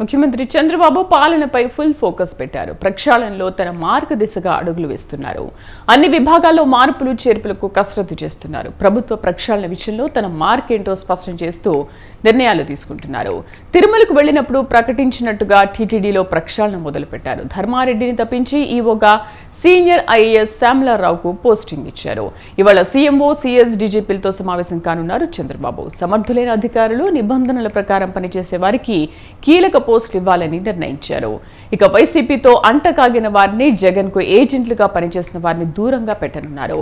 ముఖ్యమంత్రి చంద్రబాబు పాలనపై full focus పెట్టారు. ప్రక్షాళనలో తన మార్గదిశగా అడుగులు వేస్తున్నారు. అన్ని విభాగాల్లో మార్పులు చేర్పులకు కసరత్తు చేస్తున్నారు. ప్రభుత్వ ప్రక్షాళన విషయంలో తన మార్కేంటో స్పష్టం చేస్తూ నిర్ణయాలు తీసుకుంటున్నారు. తిరుమలకు వెళ్ళినప్పుడు ప్రకటించినట్టుగా టీటీడీలో ప్రక్షాళన మొదలుపెట్టారు. ధర్మారెడ్డిని తప్పించి ఈవోగా సీనియర్ ఐఏఎస్ శ్యామలారావుకు పోస్టింగ్ ఇచ్చారు. ఇవాళ సీఎంఓ సీఎస్ డీజీపీలతో సమావేశం కానున్నారు చంద్రబాబు. సమర్థులైన అధికారులు నిబంధనల ప్రకారం పనిచేసే వారికి కీలక పోస్టులు ఇవ్వాలని నిర్ణయించారు. ఇక వైసీపీతో అంటకాగిన వారిని జగన్కు ఏజెంట్లుగా పనిచేసిన వారిని దూరంగా పెట్టనున్నారు.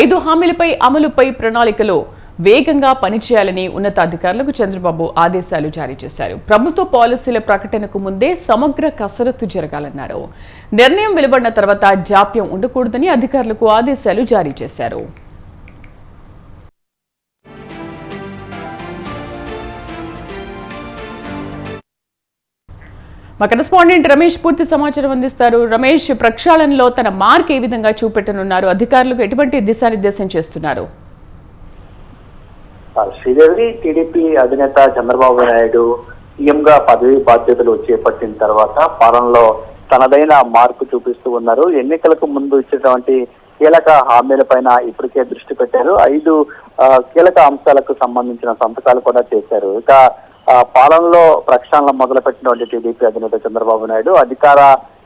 ఐదు హామీలపై అమలుపై ప్రణాళికలో వేగంగా పనిచేయాలని ఉన్నతాధికారులకు చంద్రబాబు ఆదేశాలు జారీ చేశారు. ప్రభుత్వ పాలసీల ప్రకటనకు ముందే సమగ్ర కసరత్తు జరగాలన్నారు. నిర్ణయం వెలువడిన తర్వాత జాప్యం ఉండకూడదని అధికారులకు ఆదేశాలు జారీ చేశారు. మా కరెస్పాండెంట్ రమేష్ పూర్తి సమాచారం అందిస్తారు. రమేష్ ప్రక్షాళనలో తన మార్క్ ఏ విధంగా చూపెట్టనున్నారు? అధికారులకు ఎటువంటి దిశానిర్దేశం చేస్తున్నారు? శ్రీదేవి టీడీపీ అధినేత చంద్రబాబు నాయుడు సీఎం గా పదవి బాధ్యతలు చేపట్టిన తర్వాత పాలనలో తనదైన మార్పు చూపిస్తూ ఉన్నారు. ఎన్నికలకు ముందు ఇచ్చినటువంటి కీలక హామీలపైన ఇప్పటికే దృష్టి పెట్టారు. ఐదు కీలక అంశాలకు సంబంధించిన సంతకాలు కూడా చేశారు. ఇక పాలనలో ప్రక్షాళన మొదలుపెట్టినటువంటి టీడీపీ అధినేత చంద్రబాబు నాయుడు అధికార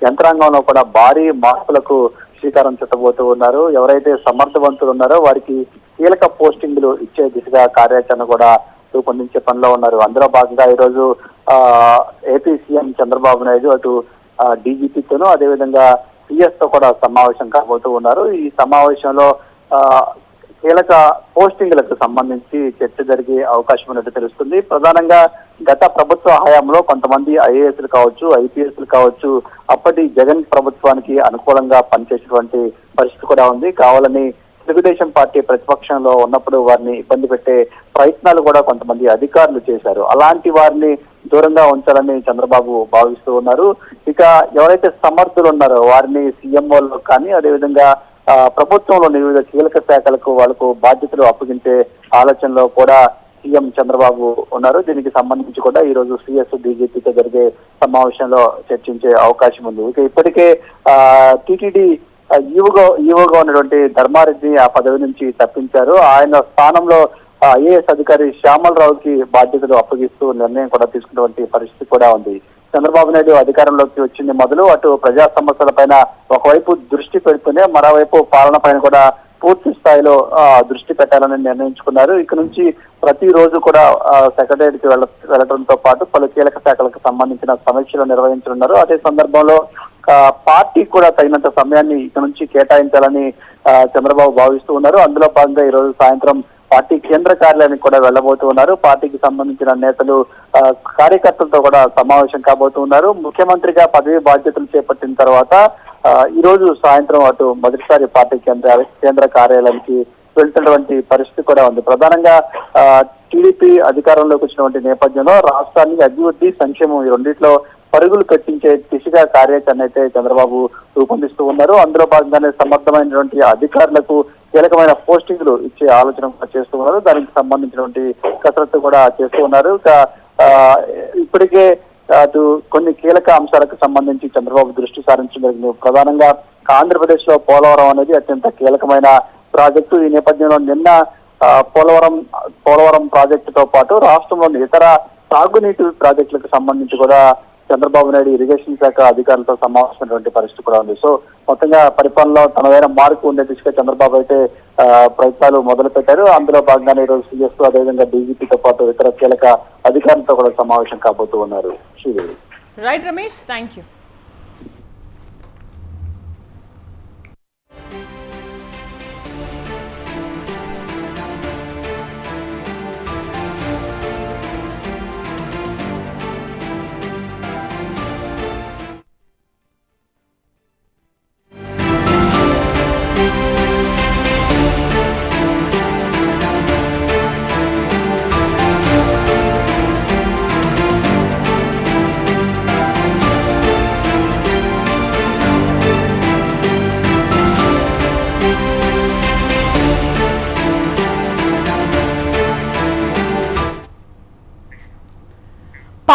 యంత్రాంగంలో కూడా భారీ మార్పులకు శ్రీకారం చుట్టబోతూ ఉన్నారు. ఎవరైతే సమర్థవంతులు ఉన్నారో వారికి కీలక పోస్టింగ్లు ఇచ్చే దిశగా కార్యాచరణ కూడా రూపొందించే పనిలో ఉన్నారు. అందులో భాగంగా ఈరోజు ఏపీ సీఎం చంద్రబాబు నాయుడు అటు డీజీపీతోనూ అదేవిధంగా పిఎస్తో కూడా సమావేశం కాబోతూ ఉన్నారు. ఈ సమావేశంలో కీలక పోస్టింగ్లకు సంబంధించి చర్చ జరిగే అవకాశం ఉన్నట్టు తెలుస్తుంది. ప్రధానంగా గత ప్రభుత్వ హయాంలో కొంతమంది ఐఏఎస్లు కావచ్చు ఐపీఎస్లు కావచ్చు అప్పటి జగన్ ప్రభుత్వానికి అనుకూలంగా పనిచేసినటువంటి పరిస్థితి కూడా ఉంది. కావాలని తెలుగుదేశం పార్టీ ప్రతిపక్షంలో ఉన్నప్పుడు వారిని ఇబ్బంది పెట్టే ప్రయత్నాలు కూడా కొంతమంది అధికారులు చేశారు. అలాంటి వారిని దూరంగా ఉంచాలని చంద్రబాబు భావిస్తూ ఉన్నారు. ఇక ఎవరైతే సమర్థులు ఉన్నారో వారిని సీఎంఓలో కానీ అదేవిధంగా ప్రభుత్వంలోని వివిధ కీలక శాఖలకు వాళ్ళకు బాధ్యతలు అప్పగించే ఆలోచనలో కూడా సీఎం చంద్రబాబు ఉన్నారు. దీనికి సంబంధించి కూడా ఈ రోజు సిఎస్ డీజీపీతో జరిగే సమావేశంలో చర్చించే అవకాశం ఉంది. ఇక ఇప్పటికే టీటీడీ ఈవోగా ఈవోగా ఉన్నటువంటి ధర్మారెడ్డి ఆ పదవి నుంచి తప్పించారు. ఆయన స్థానంలో ఐఏఎస్ అధికారి శ్యామలరావుకి బాధ్యతలు అప్పగిస్తూ నిర్ణయం కూడా తీసుకున్నటువంటి పరిస్థితి కూడా ఉంది. చంద్రబాబు నాయుడు అధికారంలోకి వచ్చింది మొదలు అటు ప్రజా సమస్యలపైన ఒకవైపు దృష్టి పెడుతూనే మరోవైపు పాలన పైన కూడా పూర్తి స్థాయిలో దృష్టి పెట్టాలని నిర్ణయించుకున్నారు. ఇక నుంచి ప్రతిరోజు కూడా సెక్రటరీ కి వెళ్ళ వెళ్ళడంతో పాటు పలు కీలక శాఖలకు సంబంధించిన సమీక్షలు నిర్వహించనున్నారు. అదే సందర్భంలో పార్టీ కూడా తగినంత సమయాన్ని ఇక నుంచి కేటాయించాలని చంద్రబాబు భావిస్తూ ఉన్నారు. అందులో భాగంగా ఈ రోజు సాయంత్రం పార్టీ కేంద్ర కార్యాలయానికి కూడా వెళ్ళబోతూ ఉన్నారు. పార్టీకి సంబంధించిన నేతలు కార్యకర్తలతో కూడా సమావేశం కాబోతూ ఉన్నారు. ముఖ్యమంత్రిగా పదవి బాధ్యతలు చేపట్టిన తర్వాత ఆ, ఈ రోజు సాయంత్రం అటు మొదటిసారి పార్టీ కేంద్ర కేంద్ర కార్యాలయానికి వెళ్తున్నటువంటి పరిస్థితి కూడా ఉంది. ప్రధానంగా ఆ, టీడీపీ అధికారంలోకి వచ్చినటువంటి నేపథ్యంలో రాష్ట్రానికి అభివృద్ధి సంక్షేమం ఈ రెండిట్లో పరుగులు కట్టించే దిశగా కార్యాచరణ అయితే చంద్రబాబు రూపొందిస్తూ ఉన్నారు. అందులో భాగంగానే సమర్థమైనటువంటి అధికారులకు కీలకమైన పోస్టింగ్లు ఇచ్చే ఆలోచన చేస్తూ ఉన్నారు. దానికి సంబంధించినటువంటి కసరత్తు కూడా చేస్తూ ఉన్నారు. ఇప్పటికే అటు కొన్ని కీలక అంశాలకు సంబంధించి చంద్రబాబు దృష్టి సారించడం జరిగింది. ప్రధానంగా ఆంధ్రప్రదేశ్లో పోలవరం అనేది అత్యంత కీలకమైన ప్రాజెక్టు. ఈ నేపథ్యంలో నిన్న ఆ, పోలవరం పోలవరం ప్రాజెక్టుతో పాటు రాష్ట్రంలోని ఇతర సాగునీటి ప్రాజెక్టులకు సంబంధించి కూడా చంద్రబాబు నాయుడు ఇరిగేషన్ శాఖ అధికారులతో సమావేశమైనటువంటి పరిస్థితి కూడా ఉంది. సో మొత్తంగా పరిపాలనలో తనదైన మార్పు ఉండే దిశగా చంద్రబాబు అయితే ప్రయత్నాలు మొదలు పెట్టారు అందులో భాగంగానే ఈరోజు సీఎస్ అదేవిధంగా డీజీపీతో పాటు ఇతర కీలక అధికారులతో కూడా సమావేశం కాబోతూ ఉన్నారు. రైట్ రమేష్ థ్యాంక్ యూ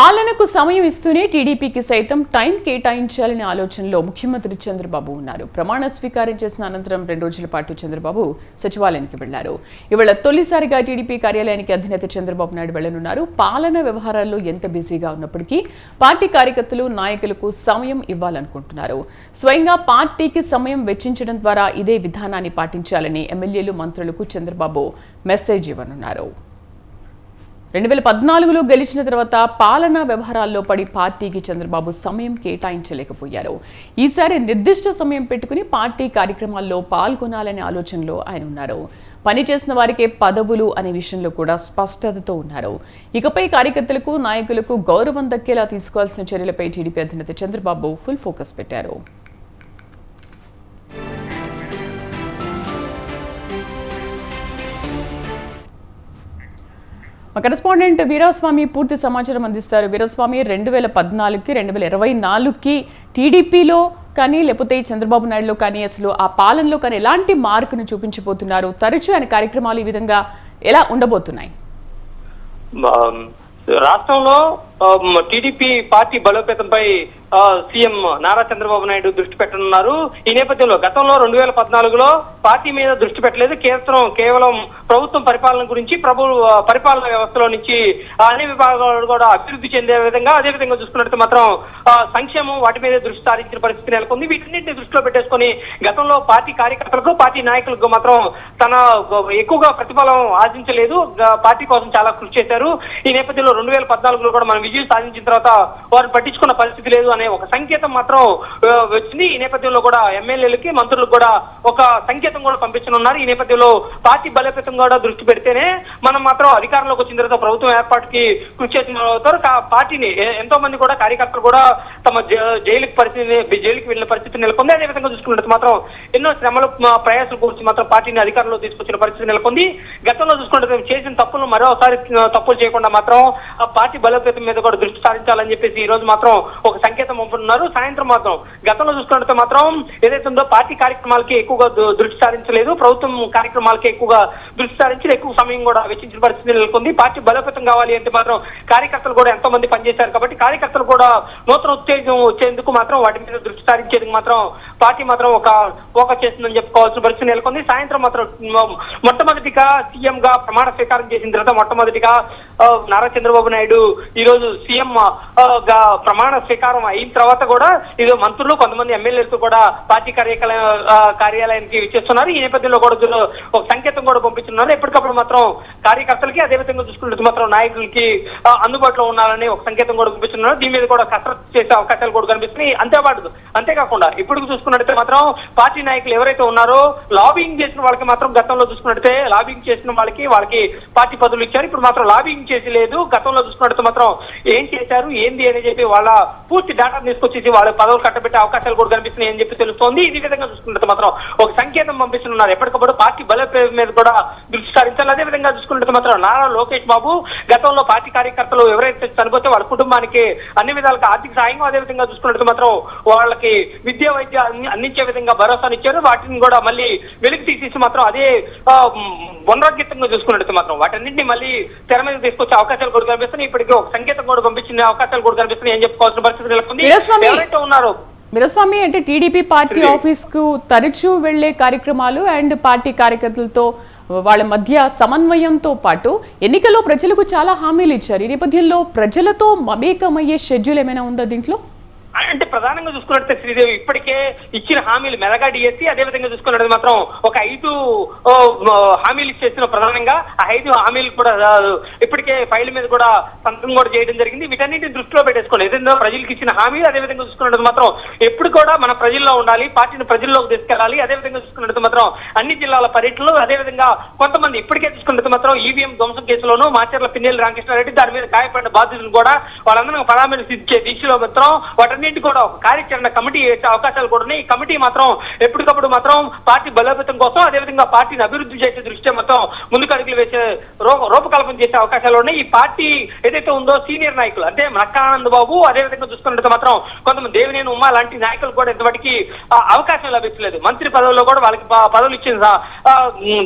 పాలనకు సమయం ఇస్తూనే టీడీపీకి సైతం టైం కేటాయించాలనే ఆలోచనలో ముఖ్యమంత్రి చంద్రబాబు ఉన్నారు. ప్రమాణ స్వీకారం చేసిన అనంతరం రెండు రోజుల పాటు చంద్రబాబు సచివాలయానికి వెళ్ళారు. ఇవాళ తొలిసారిగా టీడీపీ కార్యాలయానికి అధినేత చంద్రబాబు నాయుడు వెళ్ళనున్నారు పాలన వ్యవహారాల్లో ఎంత బిజీగా ఉన్నప్పటికీ పార్టీ కార్యకర్తలు నాయకులకు సమయం ఇవ్వాలనుకుంటున్నారు. స్వయంగా పార్టీకి సమయం వెచ్చించడం ద్వారా ఇదే విధానాన్ని పాటించాలని ఎమ్మెల్యేలు మంత్రులకు చంద్రబాబు మెసేజ్ ఇవ్వనున్నారు. రెండు వేల పద్నాలుగులో గెలిచిన తర్వాత పాలనా వ్యవహారాల్లో పడి పార్టీకి చంద్రబాబు సమయం కేటాయించలేకపోయారు. ఈసారి నిర్దిష్ట సమయం పెట్టుకుని పార్టీ కార్యక్రమాల్లో పాల్గొనాలనే ఆలోచనలో ఆయన ఉన్నారు. పనిచేసిన వారికే పదవులు అనే విషయంలో కూడా స్పష్టతతో ఉన్నారు. ఇకపై కార్యకర్తలకు నాయకులకు గౌరవం దక్కేలా తీసుకోవాల్సిన చర్యలపై టీడీపీ అధినేత చంద్రబాబు ఫుల్ ఫోకస్ పెట్టారు. మా కరెస్పాండెంట్ వీరాస్వామి పూర్తి సమాచారం అందిస్తారు. వీరాస్వామి రెండు వేల పద్నాలుగుకి రెండు వేల ఇరవై నాలుగుకి టీడీపీలో కానీ లేకపోతే చంద్రబాబు నాయుడులో కానీ అసలు ఆ పాలనలో కానీ ఎలాంటి మార్కును చూపించబోతున్నారు? తరచూ ఆయన కార్యక్రమాలు ఈ విధంగా ఎలా ఉండబోతున్నాయి? రాష్ట్రంలో టీడీపీ పార్టీ బలోపేతంపై ఆ, సీఎం నారా చంద్రబాబు నాయుడు దృష్టి పెట్టనున్నారు. ఈ నేపథ్యంలో గతంలో రెండు వేల పద్నాలుగులో పార్టీ మీద దృష్టి పెట్టలేదు. కేంద్రం కేవలం ప్రభుత్వం పరిపాలన గురించి ప్రభు పరిపాలన వ్యవస్థలో నుంచి అన్ని విభాగాలు కూడా అభివృద్ధి చెందే విధంగా అదే విధంగా చూసుకున్నట్టు మాత్రం సంక్షేమం వాటి మీద దృష్టి సారించిన పరిస్థితి నెలకొంది. వీటన్నింటిని దృష్టిలో పెట్టేసుకొని గతంలో పార్టీ కార్యకర్తలకు పార్టీ నాయకులకు మాత్రం తన ఎక్కువగా ప్రతిఫలం ఆశించలేదు. పార్టీ కోసం చాలా కృషి చేశారు. ఈ నేపథ్యంలో రెండు వేల పద్నాలుగులో కూడా మనం విజయం సాధించిన తర్వాత వారు పట్టించుకున్న పరిస్థితి లేదు అనే ఒక సంకేతం మాత్రం వచ్చింది. ఈ నేపథ్యంలో కూడా ఎమ్మెల్యేలకి మంత్రులకు కూడా ఒక సంకేతం కూడా పంపించనున్నారు. ఈ నేపథ్యంలో పార్టీ బలోపేతం కూడా దృష్టి పెడితేనే మనం మాత్రం అధికారంలోకి వచ్చిన తర్వాత ప్రభుత్వం ఏర్పాటుకి కృషి చేసిన అవుతారు. పార్టీని ఎంతో మంది కూడా కార్యకర్తలు కూడా తమ జైలుకి పరిస్థితి జైలుకి వెళ్ళిన పరిస్థితి నెలకొంది. అదే విధంగా చూసుకున్నట్టు మాత్రం ఎన్నో శ్రమలు ప్రయాసం గురించి మాత్రం పార్టీని అధికారంలో తీసుకొచ్చిన పరిస్థితి నెలకొంది. గతంలో చూసుకుంటే చేసిన తప్పులు మరోసారి తప్పులు చేయకుండా మాత్రం ఆ పార్టీ బలోపేతం మీద కూడా దృష్టి సారించాలని చెప్పేసి ఈ రోజు మాత్రం ఒక సంకేతం పంపుతున్నారు. సాయంత్రం మాత్రం గతంలో చూసుకుంటే మాత్రం ఏదైతే ఉందో పార్టీ కార్యక్రమాలకి ఎక్కువగా దృష్టి సారించలేదు. ప్రభుత్వం కార్యక్రమాలకి ఎక్కువగా దృష్టి సారించి ఎక్కువ సమయం కూడా వెచ్చించిన పరిస్థితి నెలకొంది. పార్టీ బలోపేతం కావాలి అంటే మాత్రం కార్యకర్తలు కూడా ఎంతో మంది పనిచేశారు కాబట్టి కార్యకర్తలు కూడా నూతన ఉత్తేజం వచ్చేందుకు మాత్రం వాటి మీద దృష్టి సారించేందుకు మాత్రం పార్టీ మాత్రం ఒక ఫోకస్ చేస్తుందని చెప్పుకోవాల్సిన పరిస్థితి నెలకొంది. సాయంత్రం మాత్రం మొట్టమొదటిగా సీఎం గా ప్రమాణ స్వీకారం చేసిన తర్వాత మొట్టమొదటిగా నారా చంద్రబాబు నాయుడు ఈ రోజు సీఎం ప్రమాణ స్వీకారం అయిన తర్వాత కూడా ఇది మంత్రులు కొంతమంది ఎమ్మెల్యేలతో కూడా పార్టీ కార్యాలయ కార్యాలయానికి విచ్చేస్తున్నారు. ఈ నేపథ్యంలో కూడా ఒక సంకేతం కూడా పంపించున్నారు ఎప్పటికప్పుడు మాత్రం కార్యకర్తలకి అదే విధంగా చూసుకుంటే మాత్రం నాయకులకి అందుబాటులో ఉండాలని ఒక సంకేతం కూడా పంపిస్తున్నారు దీని మీద కూడా కసరత్తు చేసే అవకాశాలు కూడా కనిపిస్తున్నాయి. అంతేపాటు అంతేకాకుండా ఇప్పుడు చూసుకున్నట్టయితే మాత్రం పార్టీ నాయకులు ఎవరైతే ఉన్నారో లాబింగ్ చేసిన వాళ్ళకి మాత్రం గతంలో చూసుకున్నట్టయితే లాబింగ్ చేసిన వాళ్ళకి వాళ్ళకి పార్టీ పదవులు ఇచ్చారు. ఇప్పుడు మాత్రం లాబింగ్ చేసి లేదు. గతంలో చూసుకున్నట్టు మాత్రం ఏం చేశారు ఏంది అని చెప్పి వాళ్ళ పూర్తి డేటా తీసుకొచ్చేసి వాళ్ళ పదవులు కట్టబెట్టే అవకాశాలు కూడా కనిపిస్తున్నాయి అని చెప్పి తెలుస్తోంది. ఈ విధంగా చూసుకున్నట్టు మాత్రం ఒక సంకేతం పంపిస్తున్నారు. ఎప్పటికప్పుడు పార్టీ బలోపేతం మీద కూడా దృష్టి సారించాలి. అదే విధంగా చూసుకున్నట్టు మాత్రం నారా లోకేష్ బాబు గతంలో పార్టీ కార్యకర్తలు ఎవరైతే చనిపోతే వాళ్ళ కుటుంబానికి అన్ని విధాలుగా ఆర్థిక సాయం అదే విధంగా చూసుకున్నట్టు మాత్రం వాళ్ళకి విద్యా వైద్య అందించే విధంగా భరోసానిచ్చారు వాటిని కూడా మళ్ళీ వెలికి తీసేసి మాత్రం అదే ఆ, పునరాగీతంగా చూసుకున్నట్టు మాత్రం వాటన్నింటినీ మళ్ళీ తెర మీద తీసుకొచ్చే అవకాశాలు కూడా కనిపిస్తున్నాయి. ఇప్పటికీ ఒక సంకేతం కూడా పంపించిన అవకాశాలు కూడా కనిపిస్తున్నాయి అని చెప్పుకోవాల్సిన పరిస్థితి నెలకొంది. ఎవరైతే ఉన్నారో వీరస్వామి అంటే టీడీపీ పార్టీ. ఆఫీస్కు తరచూ వెళ్ళే కార్యక్రమాలు అండ్ పార్టీ కార్యకర్తలతో వాళ్ళ మధ్య సమన్వయంతో పాటు ఎన్నికల్లో ప్రజలకు చాలా హామీలు ఇచ్చారు ఈ నేపథ్యంలో ప్రజలతో మమేకమయ్యే షెడ్యూల్ ఏమైనా ఉందా దీంట్లో అంటే ప్రధానంగా చూసుకున్నట్టే శ్రీదేవి. ఇప్పటికే ఇచ్చిన హామీలు మెలగా డిఎస్సి అదే విధంగా చూసుకున్నట్టు మాత్రం ఒక ఐదు హామీలు ఇచ్చేసిన ప్రధానంగా ఆ ఐదు హామీలు కూడా ఇప్పటికే ఫైల్ మీద కూడా సంతకం కూడా చేయడం జరిగింది. వీటన్నిటిని దృష్టిలో పెట్టేసుకోండి ఏదైనా ప్రజలకు ఇచ్చిన హామీలు అదే విధంగా చూసుకున్నట్టు మాత్రం ఎప్పుడు కూడా మన ప్రజల్లో ఉండాలి పార్టీని ప్రజల్లోకి తీసుకెళ్ళాలి. అదే విధంగా చూసుకున్నట్టు మాత్రం అన్ని జిల్లాల పర్యటనలు అదే విధంగా కొంతమంది ఇప్పటికే చూసుకున్నట్టు మాత్రం ఈవీఎం ధ్వంసం కేసులోను మాచర్ల పిన్నెల్లి రామకృష్ణారెడ్డి దాని మీద గాయపడిన బాధితులు కూడా వాళ్ళందరూ పరామర్శించే దీక్షలో మాత్రం వాటన్ని వీటన్నింటి కూడా ఒక కార్యాచరణ కమిటీ వేసే అవకాశాలు కూడా ఉన్నాయి. ఈ కమిటీ మాత్రం ఎప్పటికప్పుడు మాత్రం పార్టీ బలోపేతం కోసం అదేవిధంగా పార్టీని అభివృద్ధి చేసే దృష్ట్యా మొత్తం ముందుకు అడుగులు వేసే రూపకల్పన చేసే అవకాశాలు ఉన్నాయి. ఈ పార్టీ ఏదైతే ఉందో సీనియర్ నాయకులు అంటే నక్కానంద్ బాబు అదేవిధంగా చూసుకున్నట్టు మాత్రం కొంతమంది దేవినేని ఉమ్మా లాంటి నాయకులు కూడా ఇంతవరకు అవకాశం లభించలేదు. మంత్రి పదవుల్లో కూడా వాళ్ళకి పదవులు ఇచ్చిన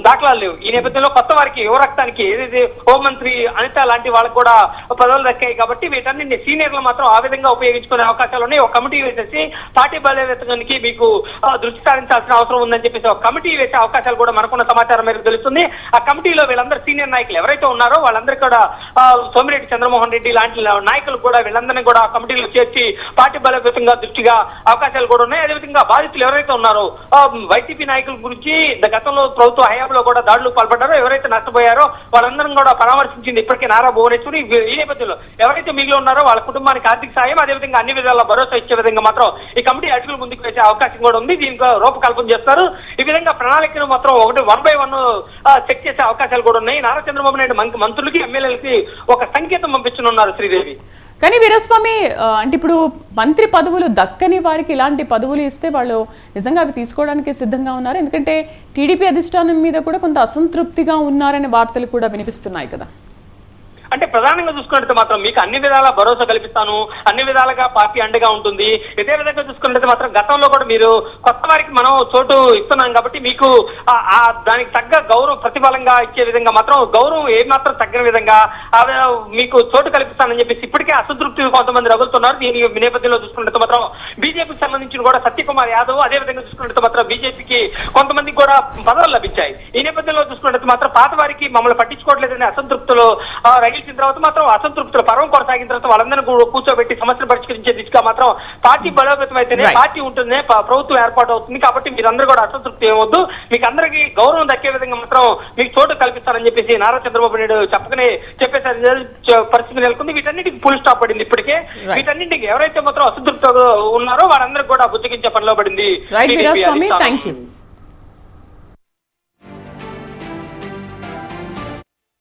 దాఖలాలు లేవు. ఈ నేపథ్యంలో కొత్త వారికి యువరక్తానికి ఏదైతే హోంమంత్రి అనిత లాంటి వాళ్ళకి కూడా పదవులు దక్కాయి కాబట్టి వీటన్నింటిని సీనియర్లు మాత్రం ఆ విధంగా ఉపయోగించుకునే అవకాశాలు ఉన్నాయి. ఒక కమిటీ వేసేసి పార్టీ బలవేతకానికి మీకు దృష్టి సారించాల్సిన అవసరం ఉందని చెప్పేసి ఒక కమిటీ వేసే అవకాశాలు కూడా మనకున్న సమాచారం మేరకు తెలుస్తుంది. ఆ కమిటీలో వీళ్ళందరూ సీనియర్ నాయకులు ఎవరైతే ఉన్నారో వాళ్ళందరికీ కూడా సోమిరెడ్డి చంద్రమోహన్ రెడ్డి లాంటి నాయకులు కూడా వీళ్ళందరినీ కూడా ఆ కమిటీలో చేర్చి పార్టీ బలోపేతంగా దృష్టిగా అవకాశాలు కూడా ఉన్నాయి. అదేవిధంగా బాధితులు ఎవరైతే ఉన్నారో వైసీపీ నాయకుల గురించి గతంలో ప్రభుత్వ హయాంలో కూడా దాడులు పాల్పడ్డారో ఎవరైతే నష్టపోయారో వాళ్ళందరం కూడా పరామర్శించింది ఇప్పటికే నారా భువనేశ్వరి. ఈ- ఈ నేపథ్యంలో ఎవరైతే మిగిలి ఉన్నారో వాళ్ళ కుటుంబానికి ఆర్థిక సాయం అదేవిధంగా అన్ని విధాల భరోసా ఇచ్చే విధంగా మాత్రం ఈ కమిటీ అటుకులు ముందుకు వేసే అవకాశం కూడా ఉంది. దీనికి రూపకల్పన చేస్తారు. ఈ విధంగా ప్రణాళికను మాత్రం ఒకటి వన్ బై వన్ చెక్ చేసే అవకాశాలు కూడా ఉన్నాయి. నారా చంద్రబాబు నాయుడు మంత్రులకి ఎమ్మెల్యేలకి ఒక సంకేతం పంపించనున్నారు శ్రీదేవి. కానీ వీరస్వామి అంటే ఇప్పుడు మంత్రి పదవులు దక్కని వారికి ఇలాంటి పదవులు ఇస్తే వాళ్ళు నిజంగా అవి తీసుకోవడానికి సిద్ధంగా ఉన్నారు. ఎందుకంటే టీడీపీ అధిష్టానం మీద కూడా కొంత అసంతృప్తిగా ఉన్నారనే వార్తలు కూడా వినిపిస్తున్నాయి కదా. అంటే ప్రధానంగా చూసుకున్నట్టు మాత్రం మీకు అన్ని విధాల భరోసా కల్పిస్తాను. అన్ని విధాలుగా పార్టీ అండగా ఉంటుంది. ఇదే విధంగా చూసుకున్నట్టు మాత్రం గతంలో కూడా మీరు కొత్త వారికి మనం చోటు ఇస్తున్నాం కాబట్టి మీకు ఆ- దానికి తగ్గ గౌరవం ప్రతిఫలంగా ఇచ్చే విధంగా మాత్రం గౌరవం ఏమాత్రం మాత్రం తగ్గిన విధంగా మీకు చోటు కల్పిస్తానని చెప్పేసి ఇప్పటికే అసంతృప్తి కొంతమంది రగులుతున్నారు. దీని నేపథ్యంలో చూసుకున్నట్టు మాత్రం బీజేపీకి సంబంధించిన కూడా సత్యకుమార్ యాదవ్ అదే విధంగా చూసుకున్నట్టు మాత్రం బీజేపీకి కొంతమందికి కూడా పదవులు లభించాయి. ఈ నేపథ్యంలో చూసుకున్నట్టు మాత్రం పాత వారికి మమ్మల్ని పట్టించుకోవట్లేదనే అసంతృప్తులు ఆ, రగిలిన తర్వాత మాత్రం అసంతృప్తులు. పర్వం కొనసాగిన తర్వాత వాళ్ళందరినీ కూర్చోబెట్టి సమస్యలు పరిష్కరించే దిశగా మాత్రం పార్టీ బలోపేతం అయితేనే. పార్టీ ఉంటుంది ప్రభుత్వం ఏర్పాటు అవుతుంది కాబట్టి మీరందరూ కూడా అసంతృప్తి ఏమొద్దు. మీకు అందరికీ గౌరవం దక్కే విధంగా మాత్రం మీకు చోటు కల్పిస్తారని చెప్పేసి నారా చంద్రబాబు నాయుడు చెప్పకనే చెప్పేసారి పరిస్థితి నెలకొంది. వీటన్నిటికి ఫుల్ స్టాప్ పడింది ఇప్పటికే. వీటన్నిటికి ఎవరైతే మాత్రం అసంతృప్తి ఉన్నారో వారందరికీ కూడా బుజ్జగించే పనిలో పడింది